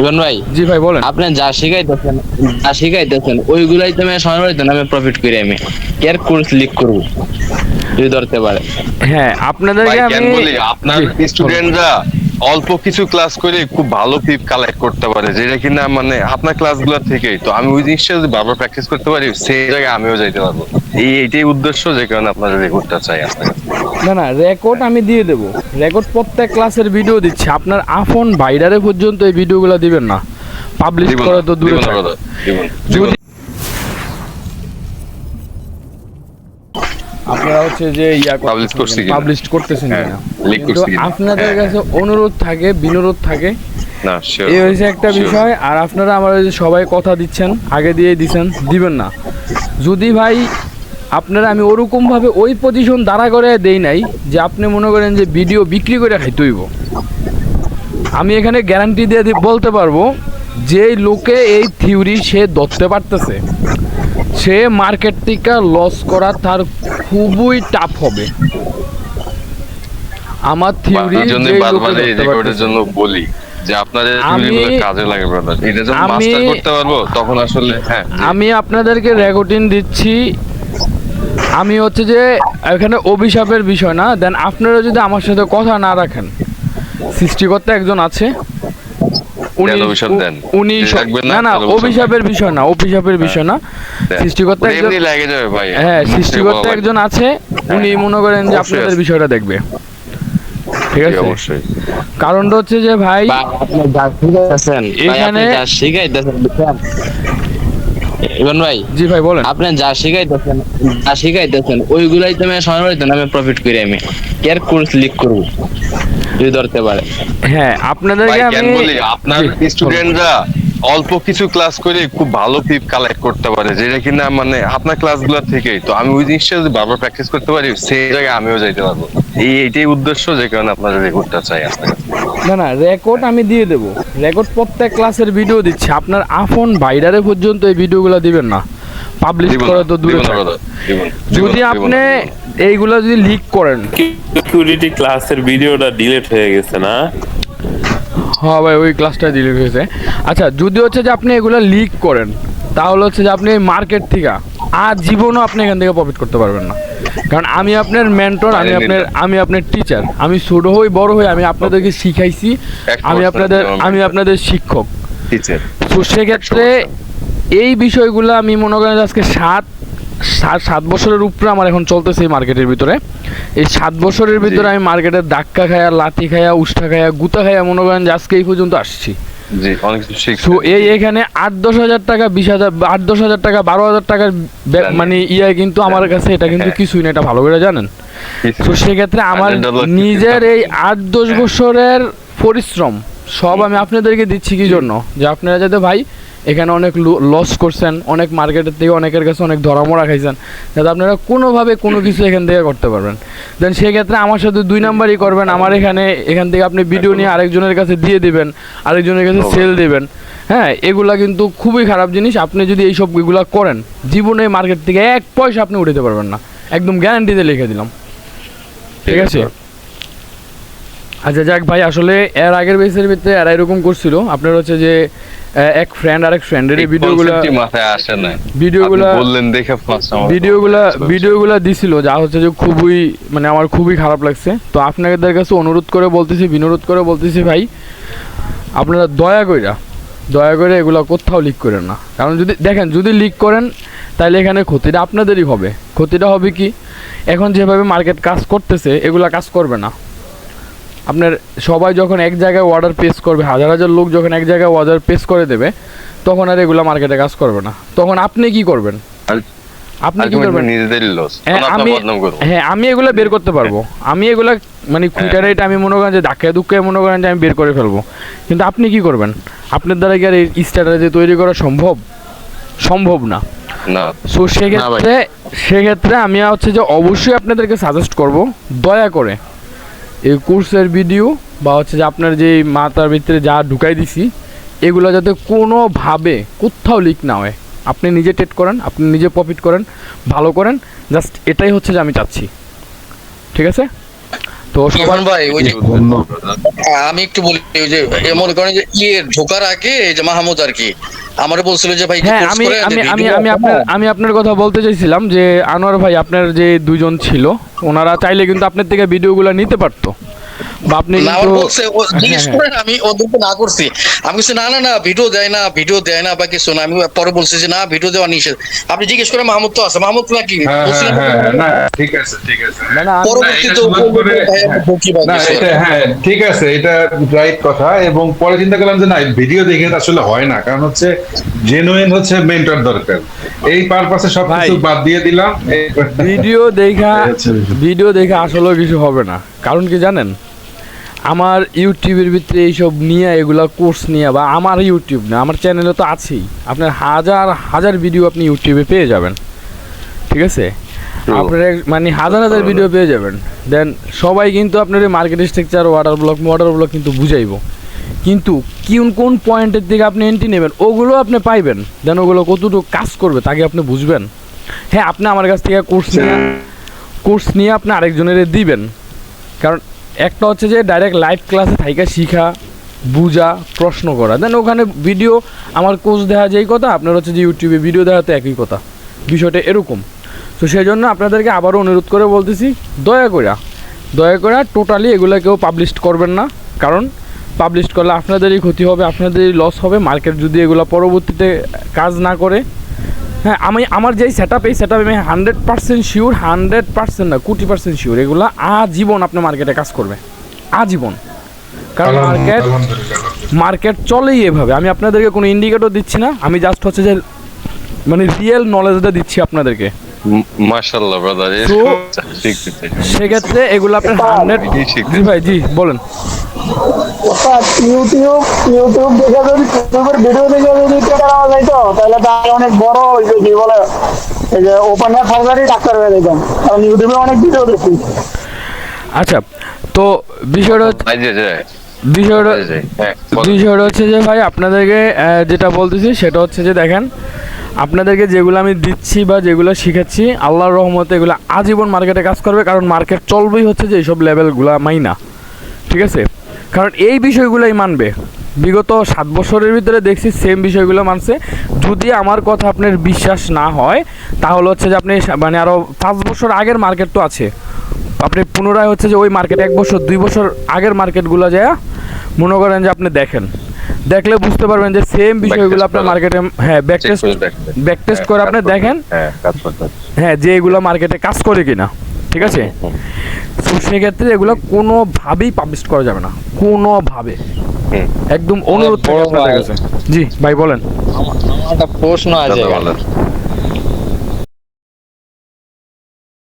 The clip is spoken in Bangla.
ইবন ভাই জি ভাই বলেন। আপনি যা শিখাইতেছেন যা শিখাইতেছেন ওইগুলাই তো আমি সময় না আমি প্রফিট করি আমি। এর কোর্স লিক করব যদি ধরতে পারে। হ্যাঁ আপনাদেরকে আমি বলি? আপনার স্টুডেন্টরা অল্প কিছু ক্লাস করে খুব ভালো পিপ কালেক্ট করতে পারে যেটা কিনা মানে আপনার ক্লাসগুলো থেকেই। তো আমি ওই জিনিসটা যদি বারবার প্র্যাকটিস করতে পারি সেই জায়গায় আমিও যাইতে পারব। এই এইটাই উদ্দেশ্য যে কারণে আপনারা রেকর্ডটা চাই আপনার না না রেকর্ড আমি দিয়ে দেবো। রেকর্ড প্রত্যেক ক্লাসের ভিডিও দিচ্ছি। আপনার আফোন বাইডারে পর্যন্ত এই ভিডিওগুলো দিবেন না। পাবলিশ করে তো দূরে যদি আপনারা হচ্ছে যে ইয়া? পাবলিশ করতেছেন হ্যাঁ? আপনাদের হ্যাঁ। কাছে অনুরোধ থাকে বিনোরোধ থাকে এই হয়েছে একটা বিষয় আর আপনারা আমার সবাই কথা দিচ্ছেন আগে দিয়ে দিচ্ছেন দিবেন না যদি ভাই আপনারা আমি ওরকম ভাবে ওই পজিশন দাঁড়া করে দেই নাই যে আপনি মনে করেন যে ভিডিও বিক্রি করে খাইতেইব আমি এখানে গ্যারান্টি দিয়ে বলতে পারব যে লোকে এই থিওরি সে ধরতে পারতেছে সে মার্কেট থেকে লস করা তার খুবই টাফ হবে। আমার থিওরি জন্য রেকর্ডের জন্য বলি যে আপনাদের কাজে লাগে ব্রাদার এটা যখন মাস্টার করতে পারব তখন আসলে হ্যাঁ আমি আপনাদেরকে রেকর্ডিং দিচ্ছি। আমি হচ্ছে যে এখানে অভিশাপের বিষয় না দেন আপনারা যদি আমার সাথে কথা না রাখেন সৃষ্টিকর্তা একজন আছে উনি না না, অভিশাপের বিষয় না অভিশাপের বিষয় না। সৃষ্টিকর্তা একজন হ্যাঁ সৃষ্টিকর্তা একজন আছে উনি হ্যাঁ, মনে করেন যে আপনাদের বিষয়টা দেখবে। ঠিক আছে? অবশ্যই। কারণটা হচ্ছে যে ভাই আপনি যা শিখাইতেছেন ভাই এখানে- যা শিখাইতেছেন বুঝছেন? ভাই জি ভাই বলেন। আপনি যা শিখাইতেছেন যা শিখাইতেছেন ওইগুলাই তো আমি সময় আমি প্রফিট করি আমি। এর কোর্স লিক করব? যদি ধরতে পারে। হ্যাঁ আপনাদেরকে আমি বলি আপনার স্টুডেন্টরা অল্প কিছু ক্লাস করে খুব ভালো পিপ কালেক্ট করতে পারে যেটা কিনা মানে আপনার ক্লাসগুলো থেকেই। তো আমি ওই জিনিসটা যদি বারবার প্র্যাকটিস করতে পারি সেই জায়গায় আমিও যাইতে পারব। এই এইটাই উদ্দেশ্য যে কারণে আপনারা রেকর্ডটা চাই আপনার না না রেকর্ড আমি দিয়ে দেবো। রেকর্ড প্রত্যেক ক্লাসের ভিডিও দিচ্ছি। আপনার আফোন বাইডারে পর্যন্ত এই ভিডিওগুলো দিবেন না। পাবলিশ করে তো দূরে যদি আপনি। এইগুলো যদি লিক করেন। সিকিউরিটি ক্লাসের ভিডিওটা ডিলিট হয়ে গেছে না? হ্যাঁ ভাই ওই ক্লাসটা ডিলিট হয়েছে। আচ্ছা যদি হচ্ছে যে আপনি এগুলো লিক করেন তাহলে হচ্ছে যে আপনি মার্কেট থেকে আর জীবনও আপনি এখান থেকে প্রফিট করতে পারবেন না। কারণ আমি আপনার মেন্টর আমি আপনার আমি আপনার টিচার আমি ছোট হই বড় হই আমি আপনাদেরকে শিখাইছি। আমি আপনাদের আমি আপনাদের শিক্ষক। টিচার তো সেক্ষেত্রে এই বিষয়গুলো আমি মনে করেন যে আজকে সাত সাত সাত বছরের উপরে আমার এখন চলতেছে এই মার্কেটের ভিতরে। এই সাত বছরের ভিতরে আমি মার্কেটের ধাক্কা খায়া লাথি খায়া উষ্ঠা খায়া গুতা খায়া মনে করেন আজকে এই পর্যন্ত আসছি। সো এই এখানে আট দশ হাজার টাকা বিশ হাজার আট দশ হাজার টাকা বারো হাজার টাকার মানে ইয়ে কিন্তু আমার কাছে এটা কিন্তু হ্যাঁ। কিছুই না এটা ভালো করে জানেন। তো সেক্ষেত্রে আমার নিজের এই আট দশ বছরের পরিশ্রম সব আমি আপনাদেরকে দিচ্ছি কি জন্য? যে আপনারা যাতে ভাই এখানে অনেক লস করছেন অনেক মার্কেটের থেকে অনেকের কাছে অনেক ধরামরা খাইছেন যাতে আপনারা কোনোভাবে কোনো কিছু এখান থেকে করতে পারবেন। দেন সেক্ষেত্রে আমার সাথে দুই নাম্বারই করবেন আমার এখানে এখান থেকে আপনি ভিডিও নিয়ে আরেকজনের কাছে দিয়ে দিবেন আরেকজনের কাছে সেল দিবেন। হ্যাঁ এগুলা কিন্তু খুবই খারাপ জিনিস আপনি যদি এইসব এগুলা করেন জীবনে মার্কেট থেকে এক পয়সা আপনি উঠাতে পারবেন না। একদম গ্যারান্টিতে লিখে দিলাম। ঠিক আছে। আচ্ছা যাক ভাই আসলে এর আগের বেসের ভিতরে এরা এরকম করছিল। আপনার হচ্ছে যে এক ফ্রেন্ড আরেক ফ্রেন্ডের এই ভিডিওগুলো মাথায় আসে না ভিডিওগুলা বললেন দেখে ভিডিওগুলা। ভিডিওগুলা দিছিল যা হচ্ছে যে খুবই মানে আমার খুবই খারাপ লাগছে। তো আপনাদের কাছে অনুরোধ করে বলতেছি বিনোরোধ করে বলতেছি ভাই আপনারা দয়া কইরা দয়া করে এগুলা কোথাও লিক করেন না। কারণ যদি দেখেন যদি লিক করেন তাহলে এখানে ক্ষতিটা আপনাদেরই হবে। ক্ষতিটা হবে কি? এখন যেভাবে মার্কেট কাজ করতেছে এগুলা কাজ করবে না। আপনার সবাই যখন এক জায়গায় অর্ডার পেস করবে হাজার হাজার লোক যখন এক জায়গায় অর্ডার পেস করে দেবে তখন আর এগুলা মার্কেটে কাজ করবে না। তখন আপনি কি করবেন? আপনি কি করবেন? হ্যাঁ, আমি হ্যাঁ আমি এগুলো বের করতে পারব। আমি এগুলা মানে খুঁটা রেট আমি মনে করেন যে ধাক্কায় দুঃখায় মনে করেন যে আমি বের করে ফেলব। কিন্তু আপনি কি করবেন? আপনার দ্বারা কি আর এই স্ট্র্যাটেজি তৈরি করা সম্ভব? সম্ভব না। না। সো সেক্ষেত্রে সেক্ষেত্রে আমি হচ্ছে যে অবশ্যই আপনাদেরকে সাজেস্ট করব দয়া করে। এই কোর্সের ভিডিও বা হচ্ছে যে আপনার যে মাথার ভিতরে যা ঢুকাই দিছি এগুলো যাতে কোনোভাবে কোথাও লিক না হয়। আপনি নিজে টেট করেন আপনি নিজে প্রফিট করেন ভালো করেন জাস্ট এটাই হচ্ছে যে আমি চাচ্ছি। ঠিক আছে? তো সবার ভাই ওই যে আমি একটু বলি ওই যে মনে করেন যে ইয়ে ঢোকার আগে এই যে মাহমুদ আর কি আমারে বলছিল যে ভাই হ্যাঁ আমি আমি আমি আমি আপনার আমি আপনার কথা বলতে চাইছিলাম যে আনোয়ার ভাই আপনার যে দুজন ছিল ওনারা চাইলে কিন্তু আপনার থেকে ভিডিওগুলো নিতে পারতো। আপনি না আমার কিন্তু বলছে ও জিজ্ঞেস করেন আমি ওদেরকে না করছি। আমি বলছি না না না ভিডিও দেয় না ভিডিও দেয় না বা কিছু না। আমি পরে বলছি যে না ভিডিও দেওয়া নিষেধ। আপনি জিজ্ঞেস করে মাহমুদ তো আছে। মাহমুদ নাকি? বলছিলেন না ঠিক আছে ঠিক আছে। না, না, আমি- পরবর্তীতে না, এটা। হ্যাঁ ঠিক আছে রাইট কথা। এবং পরে চিন্তা করলাম যে না ভিডিও দেখে আসলে হয় না। কারণ হচ্ছে জেনুইন হচ্ছে মেন্টর দরকার। এই পারপাসে সবকিছু। বাদ দিয়ে দিলাম। ভিডিও দেখা। ভিডিও দেখে আসলে কিছু হবে না। কারণ কি জানেন? আমার ইউটিউবের ভিতরে এইসব নিয়ে এগুলা কোর্স নিয়ে বা আমার ইউটিউব না আমার চ্যানেলে তো আছেই। আপনার হাজার হাজার ভিডিও আপনি ইউটিউবে পেয়ে যাবেন। ঠিক আছে? আপনার মানে হাজার হাজার ভিডিও পেয়ে যাবেন। দেন সবাই কিন্তু আপনার market structure water block water block কিন্তু বুঝাইবো। কিন্তু কোন কোন পয়েন্টের দিকে আপনি এন্ট্রি নেবেন ওগুলো আপনি পাইবেন। দেন ওগুলো কতটুকু কাজ করবে তাকে আপনি বুঝবেন? হ্যাঁ আপনি আমার কাছ থেকে কোর্স নিয়ে কোর্স নিয়ে আপনি আরেকজনের দিবেন। কারণ একটা হচ্ছে যে ডাইরেক্ট লাইভ ক্লাসে থাইকা শিখা, বুঝা, প্রশ্ন করা। দেন ওখানে ভিডিও আমার কোচ দেখা যেই কথা, আপনার হচ্ছে যে ইউটিউবে ভিডিও দেখাতে একই কথা। বিষয়টা এরকম। তো সেই জন্য আপনাদেরকে আবারও অনুরোধ করে বলতেছি, দয়া করে দয়া করে টোটালি এগুলো কেউ পাবলিশ করবেন না। কারণ পাবলিশ করলে আপনাদেরই ক্ষতি হবে, আপনাদেরই লস হবে। মার্কেট যদি এগুলো পরবর্তীতে কাজ না করে হ্যাঁ আমি আমার যেই সেট আপ এই সেট আপ আমি hundred percent sure hundred percent না কোটি পার্সেন্ট শিওর এগুলো আজীবন আপনার মার্কেটে কাজ করবে। আজীবন। কারণ মার্কেট মার্কেট চলেই এভাবে। আমি আপনাদেরকে কোনো ইন্ডিকেটর দিচ্ছি না আমি জাস্ট হচ্ছে যে মানে রিয়েল নলেজটা দিচ্ছি আপনাদেরকে। মাশাআল্লাহ ব্রাদার সেক্ষেত্রে এগুলো আপনার হান্ড্রেড জি ভাই জি বলেন। ইউটিউব ইউটিউব দেখে যদি ইউটিউবের ভিডিও দেখে যদি টেকা নেওয়া যাইতো তাহলে অনেক বড় ওই যে কি বলে? এই যে ওপেন হার্ট সার্জারি ডাক্তার হয়ে যেতাম কারণ ইউটিউবে অনেক ভিডিও দেখি। আচ্ছা তো বিষয়টা বিষয়টা হ্যাঁ। বিষয়টা হচ্ছে যে ভাই আপনাদেরকে যেটা বলতেছি সেটা হচ্ছে যে দেখেন আপনাদেরকে যেগুলো আমি দিচ্ছি বা যেগুলো শিখাচ্ছি আল্লাহর রহমতে এগুলো আজীবন মার্কেটে কাজ করবে কারণ মার্কেট চলবেই হচ্ছে যে এইসব লেভেলগুলো মাইনা। ঠিক আছে? কারণ এই বিষয়গুলোই মানবে। বিগত সাত বছরের ভিতরে দেখছি সেম বিষয়গুলো মানছে। যদি আমার কথা আপনার বিশ্বাস না হয় তাহলে হচ্ছে যে আপনি মানে আরও পাঁচ বছর আগের মার্কেট তো আছে। আপনি পুনরায় হচ্ছে যে ওই মার্কেট এক বছর দুই বছর আগের মার্কেটগুলো যায় মনে করেন যে আপনি দেখেন। দেখলে বুঝতে পারবেন যে সেম বিষয়গুলো আপনার মার্কেটে হ্যাঁ ব্যাক Check টেস্ট করে আপনি দেখেন। হ্যাঁ। হ্যাঁ যে এগুলো মার্কেটে কাজ করে কিনা। ঠিক আছে? তো সেক্ষেত্রে এগুলো কোনোভাবেই পাবলিশ করা যাবে না। কোনোভাবে। একদম অনুরোধ থাকে আপনাদের কাছে। জি ভাই বলেন। আমার একটা প্রশ্ন আছে।